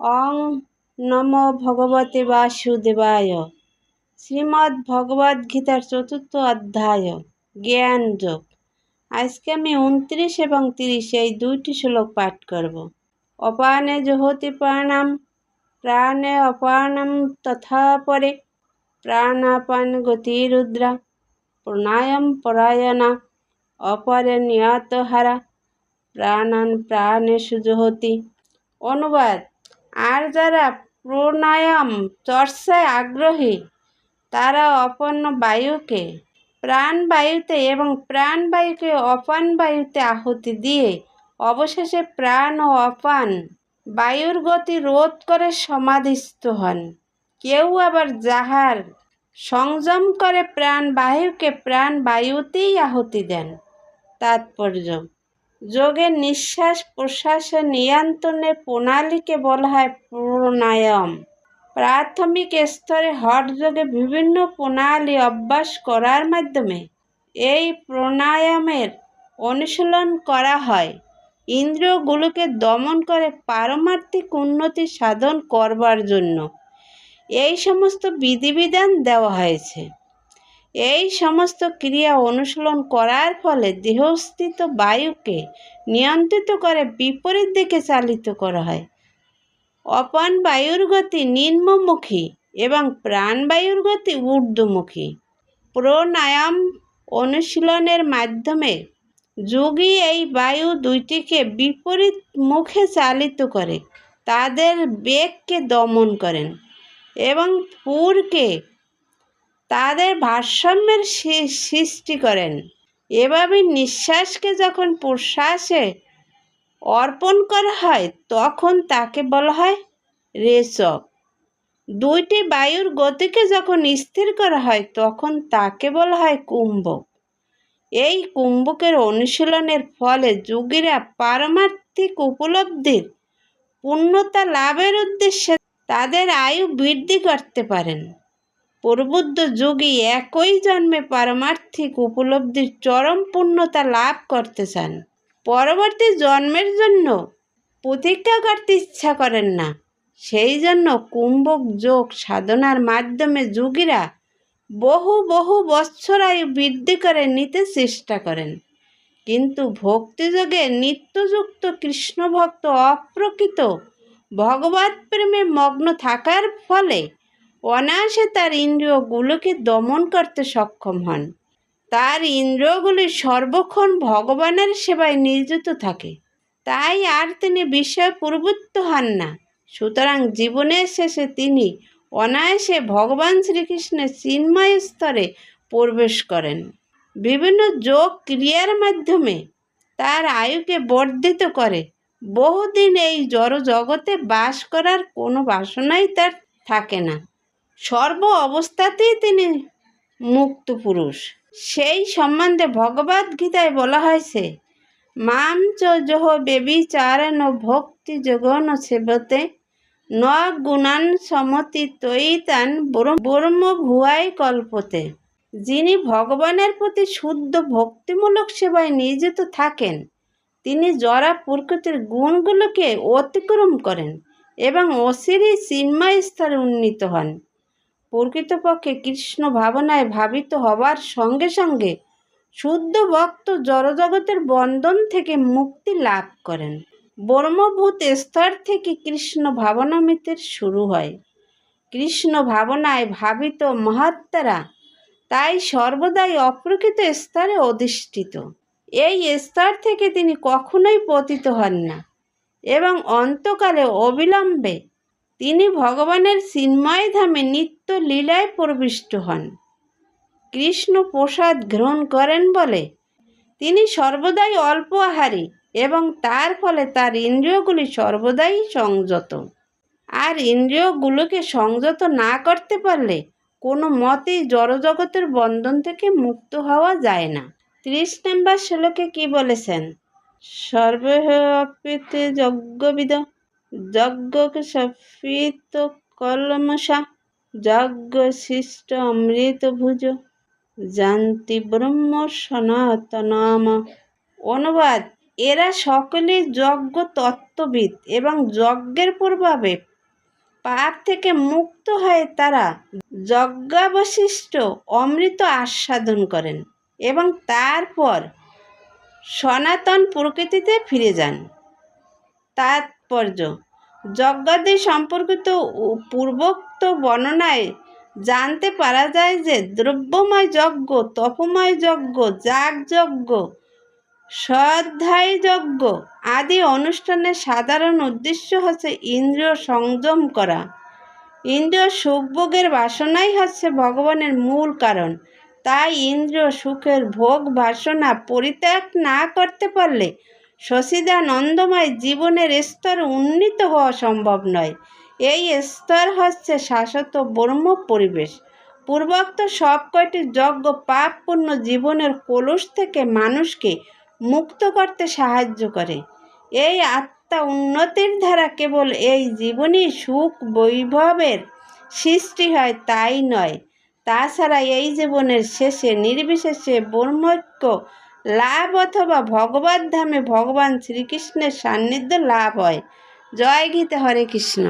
অং নম ভগবতে বাসুদেবায়। শ্রীমদ্ ভগবদ গীতার চতুর্থ অধ্যায়, জ্ঞান যোগ। আজকে আমি উনত্রিশ এবং তিরিশ এই দুইটি শ্লোক পাঠ করব। অপানে জহতি প্রাণাম, প্রাণে অপানাম তথা পরে প্রাণাপান গতিরুদ্রা প্রাণায়াম পরায়ণা, অপরে নিয়ত হারা প্রাণান প্রাণে সুজহতি। অনুবাদ আর যারা প্রাণায়াম চর্চায় আগ্রহী, তারা অপন্ন বায়ুকে প্রাণবায়ুতে এবং প্রাণবায়ুকে অপান বায়ুতে আহুতি দিয়ে অবশেষে প্রাণ ও অপান বায়ুর গতি রোধ করে সমাধিস্থ হন। কেউ আবার যাহার সংযম করে প্রাণ বায়ুকে প্রাণ বায়ুতেই আহুতি দেন। তাৎপর্য যোগের নিঃশ্বাস প্রশ্বাসের নিয়ন্ত্রণের প্রণালীকে বলা হয় প্রাণায়াম। প্রাথমিক স্তরে হট যোগে বিভিন্ন প্রণালী অভ্যাস করার মাধ্যমে এই প্রাণায়ামের অনুশীলন করা হয়। ইন্দ্রিয়গুলোকে দমন করে পারমার্থিক উন্নতি সাধন করবার জন্য। এই সমস্ত বিধিবিধান দেওয়া হয়েছে। এই সমস্ত ক্রিয়া অনুশীলন করার ফলে দেহস্থিত বায়ুকে নিয়ন্ত্রিত করে বিপরীত দিকে চালিত করা হয়। অপান বায়ুর গতি নিম্নমুখী এবং প্রাণবায়ুর গতি ঊর্ধ্বমুখী। প্রণায়াম অনুশীলনের মাধ্যমে যোগী এই বায়ু দুইটিকে বিপরীত মুখে চালিত করে, তাদের বেগকে দমন করেন এবং পুরকে তাদের ভারসাম্যের সৃষ্টি করেন। এভাবে নিঃশ্বাসকে যখন প্রশ্বাসে অর্পণ করা হয়, তখন তাকে বলা হয় রেচক। দুইটি বায়ুর গতিকে যখন স্থির করা হয়, তখন তাকে বলা হয় কুম্ভক। এই কুম্ভকের অনুশীলনের ফলে যোগীরা পারমার্থিক উপলব্ধির পূর্ণতা লাভের উদ্দেশ্যে তাদের আয়ু বৃদ্ধি করতে পারেন। প্রবুদ্ধ যোগী একই জন্মে পারমার্থিক উপলব্ধির চরম পূর্ণতা লাভ করতে চান। পরবর্তী জন্মের জন্য প্রতীক্ষা করতে ইচ্ছা করেন না। সেই জন্য কুম্ভক যোগ সাধনার মাধ্যমে যোগীরা বহু বহু বৎসর আয়ু বৃদ্ধি করে নিতে চেষ্টা করেন। কিন্তু ভক্তিযোগে নিত্যযুক্ত কৃষ্ণভক্ত অপ্রকৃত ভগবত প্রেমে মগ্ন থাকার ফলে অনায়াসে তার ইন্দ্রিয়গুলোকে দমন করতে সক্ষম হন। তার ইন্দ্রিয়গুলি সর্বক্ষণ ভগবানের সেবায় নিয়োজিত থাকে। তাই আর তিনি বিষয় প্রবৃত্ত হন না। সুতরাং জীবনের শেষে তিনি অনায়াসে ভগবান শ্রীকৃষ্ণের চিন্ময় স্তরে প্রবেশ করেন। বিভিন্ন যোগ ক্রিয়ার মাধ্যমে তার আয়ুকে বর্ধিত করে। বহুদিন এই জড় জগতে বাস করার কোনো বাসনাই তার থাকে না। সর্ব অবস্থাতেই তিনি মুক্ত পুরুষ। সেই সম্বন্ধে ভগবদ গীতায় বলা হয়েছে, মাম চ জহ বেবিচারণ ভক্তি যোগন সেবতে, ন গুণান সমতি তৈতান ব্রহ্ম ভুয়াই কল্পতে। যিনি ভগবানের প্রতি শুদ্ধ ভক্তিমূলক সেবায় নিয়োজিত থাকেন, তিনি জরা প্রকৃতির গুণগুলোকে অতিক্রম করেন এবং অসিরি চিন্ময় স্তরে উন্নীত হন। প্রকৃতপক্ষে কৃষ্ণ ভাবনায় ভাবিত হবার সঙ্গে সঙ্গে শুদ্ধ ভক্ত জড়জগতের বন্ধন থেকে মুক্তি লাভ করেন। ব্রহ্মভূত স্তর থেকে কৃষ্ণ ভাবনামিতের শুরু হয়। কৃষ্ণ ভাবনায় ভাবিত মহাত্মারা তাই সর্বদাই অপ্রকৃত স্তরে অধিষ্ঠিত। এই স্তর থেকে তিনি কখনোই পতিত হন না এবং অন্তকালে অবিলম্বে তিনি ভগবানের চিন্ময় ধামে নিত্য লীলায় প্রবিষ্ট হন। কৃষ্ণ প্রসাদ গ্রহণ করেন বলে তিনি সর্বদাই অল্প আহারী এবং তার ফলে তার ইন্দ্রিয়গুলি সর্বদাই সংযত। আর ইন্দ্রিয়গুলোকে সংযত না করতে পারলে কোনো মতেই জড়জগতের বন্ধন থেকে মুক্ত হওয়া যায় না। ত্রিশ নম্বর শ্লোকে কি বলেছেন? সর্বপ্রীতি যজ্ঞবিদ যজ্ঞকে সফিত কলমসা যজ্ঞ শিষ্ট অমৃত ভুজ জান্তি ব্রহ্ম সনাতনাম অনুবাদ, এরা সকলেই যজ্ঞ তত্ত্ববিদ এবং যজ্ঞের প্রভাবে পাপ থেকে মুক্ত হয়ে তারা যজ্ঞাবশিষ্ট অমৃত আস্বাদন করেন এবং তারপর সনাতন প্রকৃতিতে ফিরে যান। তাৎপর্য। যজ্ঞাদি সম্পর্কিত পূর্বোক্ত বর্ণনায় জানতে পারা যায় যে, দ্রব্যময় যজ্ঞ, তপময় যজ্ঞ, যাগযজ্ঞ স্বাধ্যায় যজ্ঞ আদি অনুষ্ঠানের সাধারণ উদ্দেশ্য হচ্ছে ইন্দ্রিয় সংযম করা। ইন্দ্রিয় সুখভোগের বাসনাই হচ্ছে ভগবানের মূল কারণ। তাই ইন্দ্রিয় সুখের ভোগ বাসনা পরিত্যাগ না করতে পারলে সচিদানন্দময় জীবনের স্তর উন্নীত হওয়া সম্ভব নয়। এই স্তর হচ্ছে শাশ্বত ব্রহ্ম পরিবেশ। পূর্বোক্ত সব কয়টি যজ্ঞ পাপপূর্ণ জীবনের কলুষ থেকে মানুষকে মুক্ত করতে সাহায্য করে। এই আত্মা উন্নতির ধারা কেবল এই জীবনী সুখ বৈভবের সৃষ্টি হয় তাই নয়। তাছাড়া এই জীবনের শেষে নির্বিশেষে ব্রহ্মৈক্য লাভ অথবা ভগবত ধামে ভগবান শ্রীকৃষ্ণের সান্নিধ্য লাভ হয়। জয় গীতা হরে কৃষ্ণ।